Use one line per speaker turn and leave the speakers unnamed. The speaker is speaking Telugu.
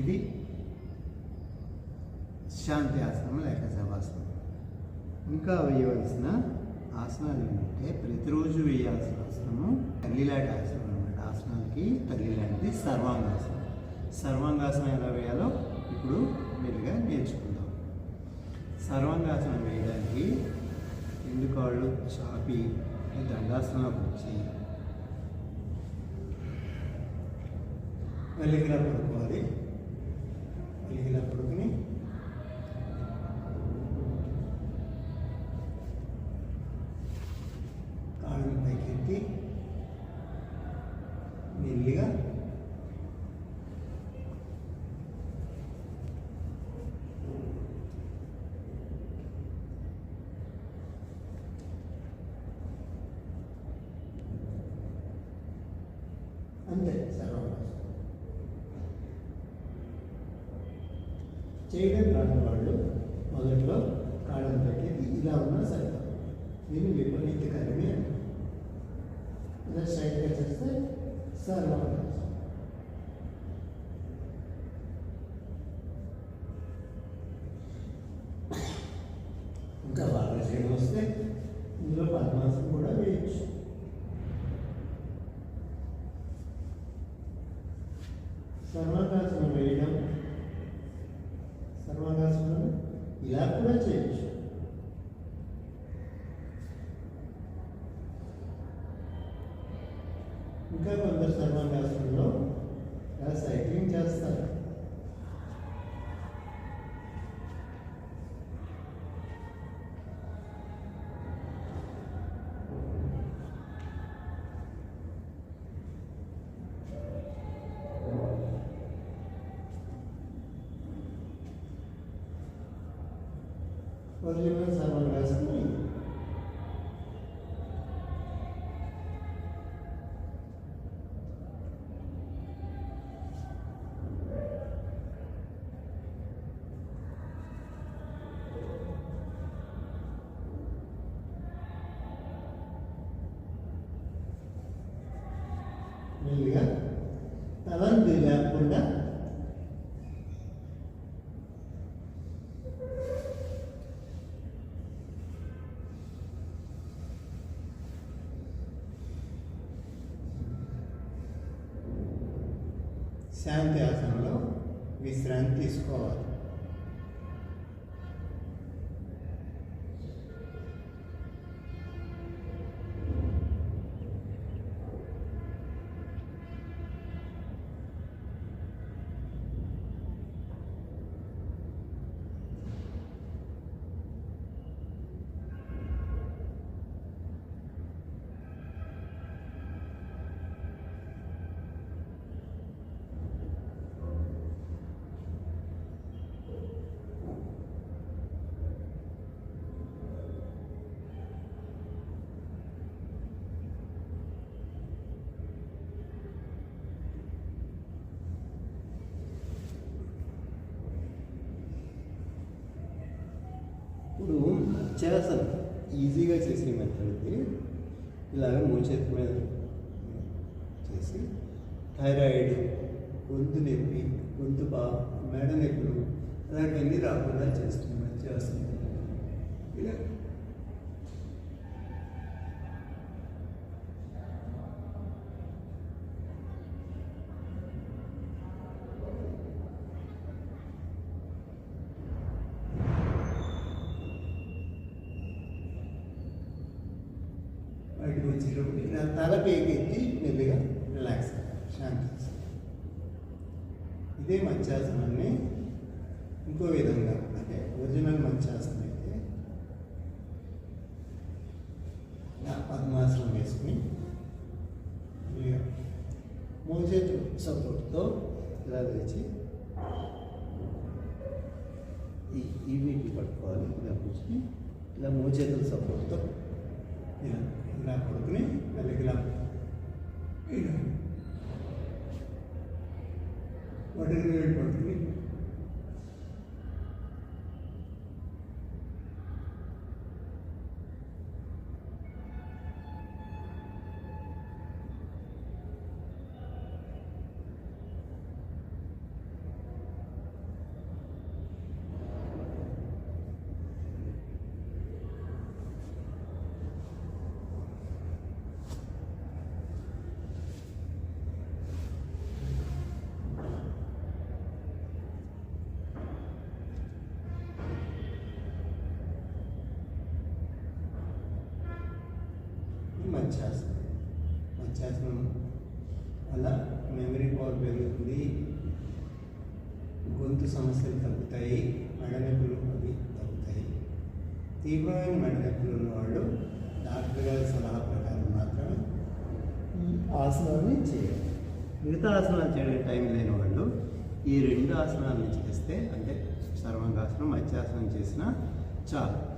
ఇది శాంతి ఆసనం లేక శవాసనం. ఇంకా వేయవలసిన ఆసనాలు ఏంటంటే ప్రతిరోజు వేయాల్సిన ఆసనము తల్లిలాంటి ఆసనం అనమాట ఆసనాలకి తల్లిలాంటిది సర్వాంగాసనం. సర్వాంగాసనం ఎలా వేయాలో ఇప్పుడు మెల్లిగా నేర్చుకుందాం. సర్వాంగాసనం వేయడానికి రెండు కాళ్ళు చాపి దండాసనంలోకి వచ్చి వెలిగిలా పడుకోవాలి వెలిగిలా పడుకుని కాళ్ళు పైకెత్తి మెల్లిగా అంతే సర్వాభాసం చేయడం రాని వాళ్ళు మొదట్లో కాలం పెట్టి ఇలా ఉన్నా సరే దీన్ని విపరీతకరమే అంటారు ఇలా స్ట్రైట్గా చేస్తే సర్వాభాసం ఇంకా బాగా చేయడం వస్తే ఇందులో పద్మాసం కూడా వేయచ్చు. సర్వాంగాసనం వేయడం. సర్వాంగాసనం ఇలా కూడా చేయొచ్చు. ఇంకా కొందరు సర్వాంగాసనంలో ఇలా సైక్లింగ్ చేస్తారు. ఒరిజినల్ సర్వాంగాసనం ఇది. మెల్లిగా తలంది లేకుండా శాంతి ఆసనంలో విశ్రాంతి తీసుకోవాలి. ఇప్పుడు చేస్తాను. ఈజీగా చేసే మెథడ్ ఇలాగ మూచేతి మీద చేసి థైరాయిడ్ గొంతు నొప్పి గొంతు బా మెడ నొప్పులు అలాంటివన్నీ రాకుండా చేస్తుంది చేస్తుంది ఇలా బయటకు వచ్చేటప్పుడు తల పేకెత్తి మెల్లిగా రిలాక్స్ శాంతి ఇదే మత్స్యాసనాన్ని ఇంకో విధంగా అంటే ఒరిజినల్ మధ్యాసనం అయితే నా పద్మాసనం వేసుకుని మోచేతు సపోర్ట్తో ఇలా తెచ్చి ఈ ఈ పట్టుకోవాలి ఇలా కూర్చొని ఇలా మోచేతుల సపోర్ట్తో ఇలా ఇలా పడుకుని మెల్లగా ఇలా ఇలా వాటిని మంచి పడుకుని మత్స్యాసనం మత్స్యాసనం వల్ల మెమరీ పవర్ పెరుగుతుంది. గొంతు సమస్యలు తగ్గుతాయి. మెడనొప్పులు అవి తగ్గుతాయి. తీవ్రమైన మెడనొప్పులు ఉన్నవాళ్ళు డాక్టర్ గారి సలహా ప్రకారం మాత్రమే ఆసనాన్ని చేయాలి. మిగతా ఆసనాలు చేయడానికి టైం లేని వాళ్ళు ఈ రెండు ఆసనాలను చేస్తే అంటే సర్వంగాసనం మత్స్యాసనం చేసినా చాలు.